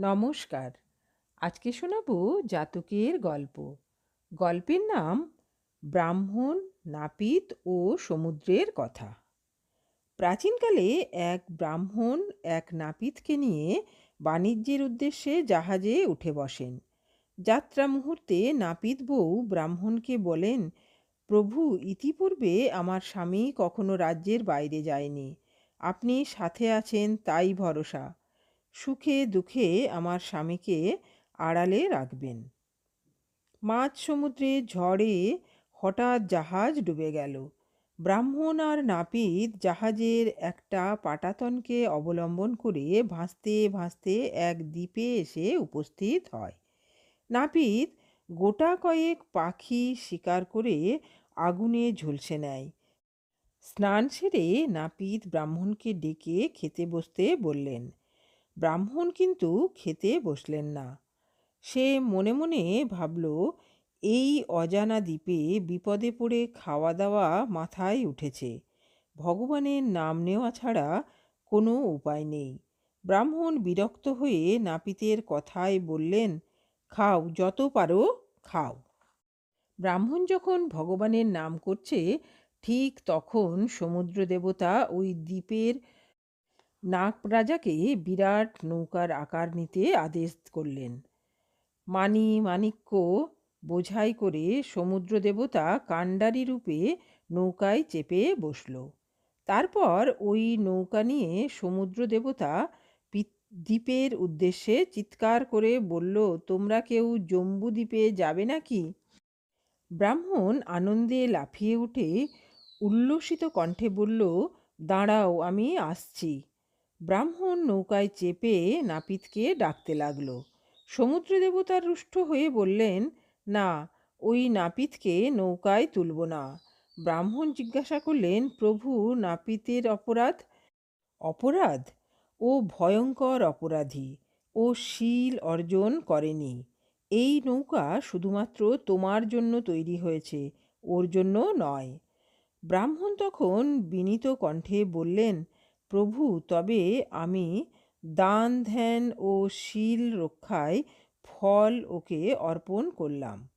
নমস্কার। আজকে শোনাবো জাতকের গল্প। গল্পের নাম ব্রাহ্মণ, নাপিত ও সমুদ্রের কথা। প্রাচীনকালে এক ব্রাহ্মণ এক নাপিতকে নিয়ে বাণিজ্যের উদ্দেশ্যে জাহাজে উঠে বসেন। যাত্রা মুহূর্তে নাপিত বউ ব্রাহ্মণকে বলেন, প্রভু, ইতিপূর্বে আমার স্বামী কখনো রাজ্যের বাইরে যায়নি। আপনি সাথে আছেন, তাই ভরসা। সুখে দুঃখে আমার স্বামীকে আড়ালে রাখবেন। মাঝ সমুদ্রে ঝড়ে হঠাৎ জাহাজ ডুবে গেল। ব্রাহ্মণ আর নাপিত জাহাজের একটা পাটাতনকে অবলম্বন করে ভাসতে ভাসতে এক দ্বীপে এসে উপস্থিত হয়। নাপিত গোটা কয়েক পাখি শিকার করে আগুনে ঝলসে নেয়। স্নান সেরে নাপিত ব্রাহ্মণকে ডেকে খেতে বসতে বললেন ব্রাহ্মণ কিন্তু খেতে বসলেন না। সে মনে মনে ভাবল, এই অজানা দ্বীপে বিপদে পড়ে খাওয়া দাওয়া মাথায় উঠেছে। ভগবানের নাম নেওয়া ছাড়া কোনো উপায় নেই। ব্রাহ্মণ বিরক্ত হয়ে নাপিতের কথায় বললেন, খাও, যত পারো খাও। ব্রাহ্মণ যখন ভগবানের নাম করছে, ঠিক তখন সমুদ্র দেবতা ওই দ্বীপের নাগ রাজাকে বিরাট নৌকার আকার নিতে আদেশ করলেন। মানি মাণিক্য বোঝাই করে সমুদ্র দেবতা কাণ্ডারি রূপে নৌকায় চেপে বসল। তারপর ওই নৌকা নিয়ে সমুদ্র দেবতা দ্বীপের উদ্দেশ্যে চিৎকার করে বলল, তোমরা কেউ জম্বু দ্বীপে যাবে নাকি? ব্রাহ্মণ আনন্দে লাফিয়ে উঠে উল্লসিত কণ্ঠে বলল, দাঁড়াও, আমি আসছি। ব্রাহ্মণ নৌকায় চেপে নাপিতকে ডাকতে লাগল। সমুদ্র দেবতার রুষ্ট হয়ে বললেন, না, ওই নাপিতকে নৌকায় তুলব না। ব্রাহ্মণ জিজ্ঞাসা করলেন, প্রভু, নাপিতের অপরাধ? অপরাধ? ও ভয়ঙ্কর অপরাধী। ও শীল অর্জন করেনি। এই নৌকা শুধুমাত্র তোমার জন্য তৈরি হয়েছে, ওর জন্য নয়। ব্রাহ্মণ তখন বিনীত কণ্ঠে বললেন প্রভু, তবে আমি দান, ধ্যান ও শীল রক্ষায় ফল ওকে অর্পণ করলাম।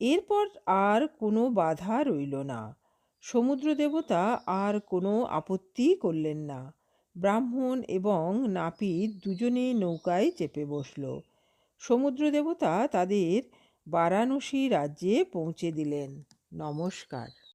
এরপর আর কোনো বাধা রইল না। সমুদ্র দেবতা আর কোনো আপত্তি করলেন না। ব্রাহ্মণ এবং নাপিত দুজনে নৌকায় চেপে বসল। সমুদ্র দেবতা তাদের বারাণসী রাজ্যে পৌঁছে দিলেন। নমস্কার।